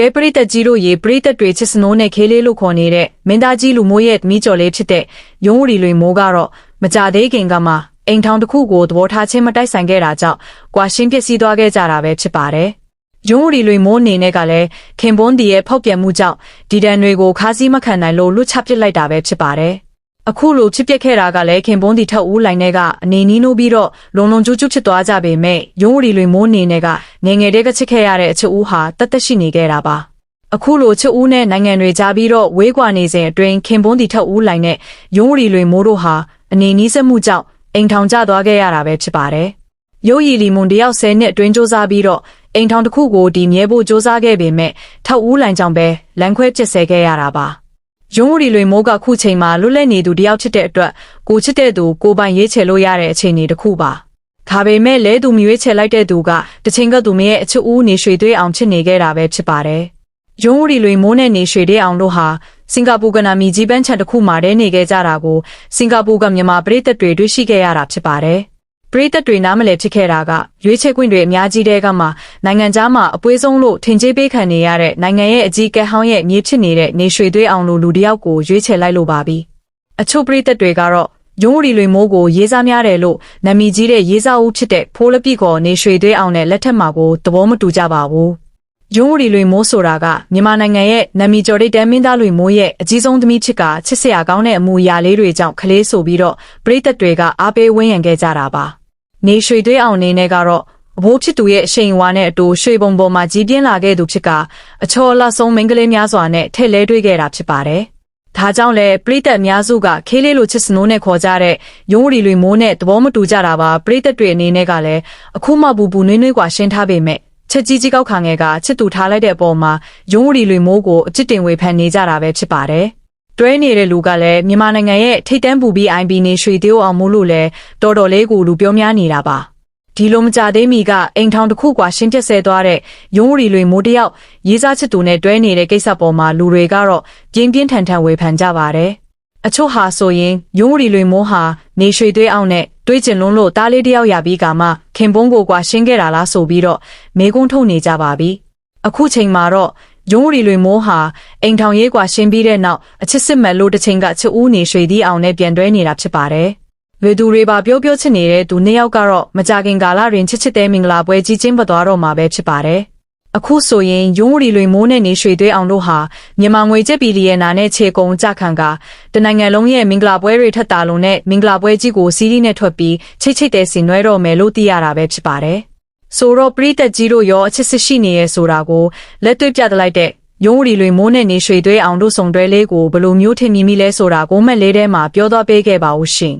ကဲပရိသတ်ကြီးတို့ရေပရိသတ်တွေချစ်စနိုးနဲ့ခေးလေးလို့ခေါ်နေတဲ့မင်းသားကြီးလူမိုးရဲ့မိကျော်လေးဖြစ်တဲ့ရုံးဝရီလွေမိုးကတော့မကြသေးခင်ကမှအိမ်ထောင်တစ်ခုကိုသဘောထားချင်းမတိုက်ဆိုင်ခဲ့တာကြောင့်ကွာရှင်းပစ္စည်းသွားခဲ့ကြတာပဲဖြစ်ပါတယ်။ရုံးဝရီလွေမိုးအနေနဲ့ကလည်းခင်ပွန်းဒီရဲ့ဖောက်ပြန်မှုကြောင့်ဒီဒဏ်တွေကိုခါးစည်းမခံနိုင်လို့လွတ်ချပစ်လိုက်တာပဲဖြစ်ပါတယ်။ အခုလိုဖြစ်ပျက်ခဲ့တာကလည်းခင်ပွန်းတီထက်ဦးလိုင်းတဲ့ကအနေနီးနိုးပြီးတော့လုံလုံကျူးကျူးဖြစ်သွားကြပေမဲ့ရုံးဝရီလွေမိုးအနေနဲ့ကငယ်ငယ်တည်းကချစ်ခဲ့ရတဲ့အချစ်ဦးဟာတတ်သက်ရှိနေခဲ့တာပါအခုလိုချစ်ဦးနဲ့နိုင်ငံတွေကြားပြီးတော့ဝေးကွာနေစဉ်အတွင်းခင်ပွန်းတီထက်ဦးလိုင်းနဲ့ရုံးဝရီလွေမိုးတို့ဟာအနေနီးစက်မှုကြောင့်အိမ်ထောင်ကျသွားခဲ့ရတာပဲဖြစ်ပါတယ်ရုပ်ရည်လီမွန်တယောက်10နှစ်အတွင်းစ조사ပြီးတော့အိမ်ထောင်တစ်ခုကိုဒီမြဲဖို့စ조사ခဲ့ပေမဲ့ထက်ဦးလိုင်းကြောင့်ပဲလမ်းခွဲပစ်ဆဲခဲ့ရတာပါ ရုံးဝရီလွေမိုးကခုချိန်မှာလွတ်လပ်နေသူတယောက်ချစ်တဲ့အတွက်ကိုချစ်တဲ့သူကိုပိုင်ရေးချယ်လို့ရတဲ့အခြေအနေတစ်ခုပါ။ဒါပေမဲ့လဲသူမြွေးချယ်လိုက်တဲ့သူကတချင်းကသူမရဲ့အချစ်ဦးနေရွှေသွေးအောင်ချစ်နေခဲ့တာပဲဖြစ်ပါတယ်။ရုံးဝရီလွေမိုးနဲ့နေရွှေတဲ့အောင်တို့ဟာစင်ကာပူကနာမီကြီးပန်းချန်တစ်ခုမှာတည်းနေခဲ့ကြတာကိုစင်ကာပူကမြန်မာပြည်သက်တွေတွေ့ရှိခဲ့ရတာဖြစ်ပါတယ်။ ပရိသတ်တွေနားမလည်ဖြစ်ခဲ့တာကရွေးချယ်ခွင့်တွေအများကြီးတဲကမှနိုင်ငံသားမှာအပွေးဆုံးလို့ထင်ကြေးပေးခံနေရတဲ့နိုင်ငံရဲ့အကြီးအကဲဟောင်းရဲ့မြေဖြစ်နေတဲ့နေရွှေသွေးအောင်လိုလူတစ်ယောက်ကိုရွေးချယ်လိုက်လို့ပါပြီအချို့ပရိသတ်တွေကတော့ရုံးဝရီလွေမိုးကိုရေးစားများတယ်လို့နာမည်ကြီးတဲ့ရေးစားဦးဖြစ်တဲ့ဖိုးလပိကောနေရွှေသွေးအောင်နဲ့လက်ထက်မှာကိုသဘောမတူကြပါဘူးရုံးဝရီလွေမိုးဆိုတာကမြန်မာနိုင်ငံရဲ့နာမည်ကျော်တဲ့တမ်းမင်းသားလွေမိုးရဲ့အကြီးဆုံးသမီးချစ်ကချစ်စရာကောင်းတဲ့အမူအရာလေးတွေကြောင့်ကလေးဆိုပြီးတော့ပရိသတ်တွေကအားပေးဝန်းရံခဲ့ကြတာပါ နေရွှေသွေးအောင်နေနဲ့ကတော့အဘိုးဖြစ်သူရဲ့အရှိန်အဝါနဲ့အတူရွှေဘုံပေါ်မှာကြီးပြင်းလာခဲ့သူဖြစ်ကအချော်အလဆုံးမိန်းကလေးများစွာနဲ့ထည့်လဲတွေ့ခဲ့တာဖြစ်ပါတယ်ဒါကြောင့်လဲပရိသတ်အများစုကခေးလေးလိုချစ်စနိုးနဲ့ခေါ်ကြတဲ့ရုံးဝရီလွေမိုးနဲ့သဘောမတူကြတာပါပရိသတ်တွေအနေနဲ့ကလည်းအခုမှပူပူနွေးနွေးกว่าရှင်းထားပေမဲ့ ချက်ကြီးကြီးကောက်ခါငယ်ကချစ်သူထားလိုက်တဲ့အပေါ်မှာရုံးဝရီလွေမိုးကိုအချစ်တင်ဝေဖန်နေကြတာပဲဖြစ်ပါတယ်။ တွဲနေတဲ့လူကလည်းမြန်မာနိုင်ငံရဲ့ထိတ်တန့်ပူပြီး IB နေရွှေသေးအောင်မို့လို့လဲတော်တော်လေးကိုလူပြောများနေတာပါဒီလိုမကြသေးမီကအိမ်ထောင်တစ်ခုကွာရှင်းပြဆဲသွားတဲ့ရုံးရီလွေမိုးတယောက်ရေးစားချစ်သူနဲ့တွဲနေတဲ့ကိစ္စပေါ်မှာလူတွေကတော့ပြင်းပြင်းထန်ထန်ဝေဖန်ကြပါတယ်အချို့ဟာဆိုရင်ရုံးရီလွေမိုးဟာနေရွှေသွေးအောင်နဲ့တွေးကျင်လွန်းလို့တားလေးတယောက်ရပြီးကမှခင်ပွန်းကိုကွာရှင်းခဲ့တာလားဆိုပြီးတော့မေကုန်းထုတ်နေကြပါပြီအခုချိန်မှာတော့ ရုံးဝရီလွေမိုးဟာအိမ်ထောင်ရေးကွာရှင်းပြီးတဲ့နောက်အချစ်စစ်မဲ့လို့တစ်ချိန်ကချစ်ဦးနေရွှေသီးအောင်နဲ့ပြန်တွဲနေတာဖြစ်ပါတယ်လူသူတွေပါပြောပြောချစ်နေတဲ့သူနှစ်ယောက်ကတော့မကြခင်ကာလတွင်ချစ်ချစ်တဲ့မင်္ဂလာပွဲကြီးကျင်းပသွားတော့မှာပဲဖြစ်ပါတယ်အခုဆိုရင်ရုံးဝရီလွေမိုးနဲ့နေရွှေသွေးအောင်တို့ဟာမြန်မာငွေကျပ်ဘီလီယံနာနဲ့ခြေကုံကြခံကတနိုင်ငံလုံးရဲ့မင်္ဂလာပွဲတွေထက်တာလုံးနဲ့မင်္ဂလာပွဲကြီးကိုစီးရီးနဲ့ထွက်ပြီးချိတ်ချိတ်တဲ့ဆင်နွဲတော့မယ်လို့သိရတာပဲဖြစ်ပါတယ် ဆိုတော့ပရိသတ်ကြီးတို့ရောအချစ်စစ်ရှိနေရဲဆိုတာကိုလက်တွေ့ပြသလိုက်တဲ့ရုံးဝရီလွေမိုးနဲ့နေရွှေသွေးအောင်တို့စုံတွဲလေးကိုဘယ်လိုမျိုးထင်မြင်မိလဲဆိုတာကိုမှတ်လေးထဲမှာပြောသွားပေးခဲ့ပါဦးရှင်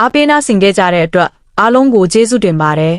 အားပေးနာဆင်ခဲ့ကြတဲ့အတွက်အားလုံးကိုကျေးဇူးတင်ပါတယ်